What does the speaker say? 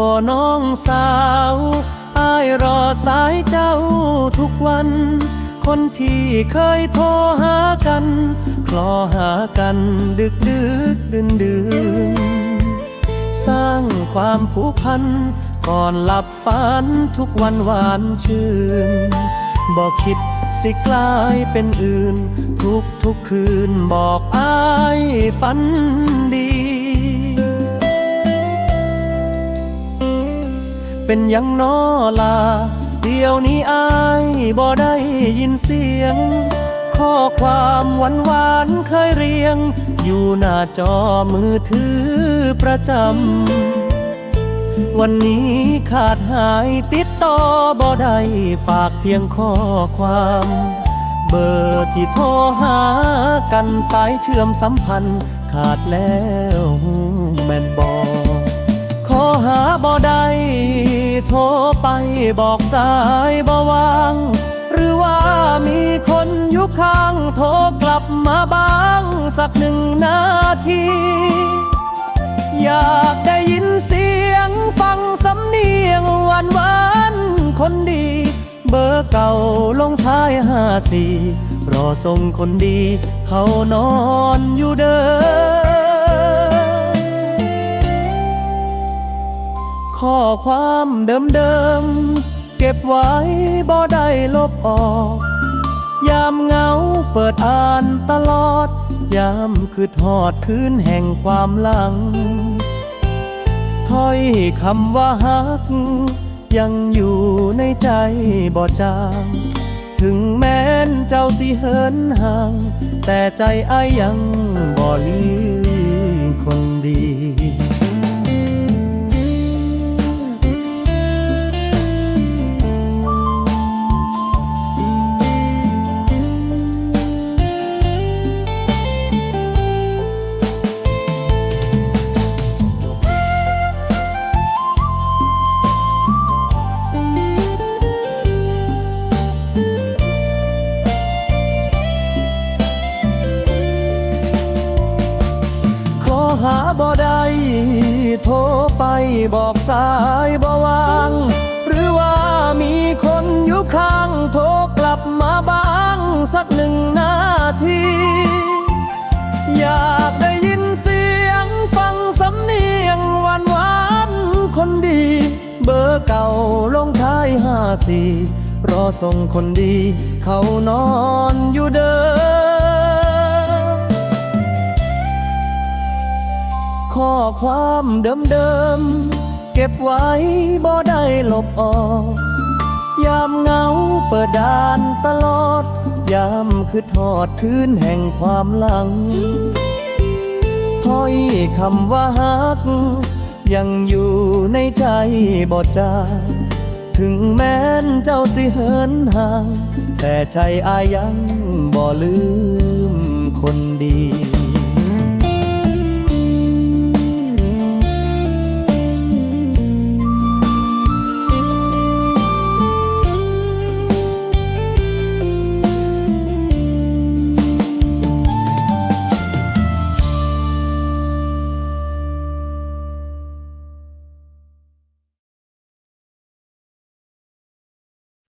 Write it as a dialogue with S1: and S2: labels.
S1: พอน้องสาวอายรอสายเจ้าทุกวัน คนที่เคยโทรหากัน คลอหากันดึกดึกดื่นดื่นสร้างความผูกพัน ก่อนหลับฝันทุกวันหวานชื่นบอกคิดสิกลายเป็นอื่น ทุกทุกคืนบอกอายฝันดี เป็นยังน้อลา เดี๋ยวนี้อายบ่ได้ยินเสียง ข้อความหวานหวานๆเคยเรียง อยู่หน้าจอมือถือประจำ วันนี้ขาดหายติดต่อบ่ได้ฝากเพียงข้อความเบอร์ที่โทรหากันสายเชื่อมสัมพันธ์ขาดแล้ว โทรไปบอกสายบ่วาง หรือว่ามีคนอยู่ข้างโทรกลับมาบ้างสักหนึ่งนาที อยากได้ยินเสียงฟังสำเนียงหวานหวานคนดี เบอร์เก่าลงท้ายห้าสี่รอส่งคนดี เขานอนอยู่เด้อ ข้อความเดิมๆ เก็บไว้บ่ได้ลบออก ยามเหงาเปิดอ่านตลอด ยามคือทอดคืนแห่งความหลัง ถ้อยคำว่าฮัก ยังอยู่ในใจบ่จางถึงแม้นเจ้าสิเหินห่าง แต่ใจอายยังบ่ลื บ่ได้โทรไปบอกสายบ่วาง หรือว่ามีคนอยู่ข้างโทรกลับมาบ้างสักหนึ่งนาที อยากได้ยินเสียงฟังสำเนียงหวานหวานๆคนดี เบอร์เก่าลงท้ายห้าสี่รอส่งคนดีเขานอน ความเดิมๆ เก็บไว้บ่ได้ลบออก ยามเงาเปิดด่านตลอด ยามคือทอดคืนแห่งความหลัง ถ้อยคำว่าฮัก ยังอยู่ในใจบ่จางถึงแม้นเจ้าสิเหินห่าง แต่ใจอายังบ่ลืมคนดี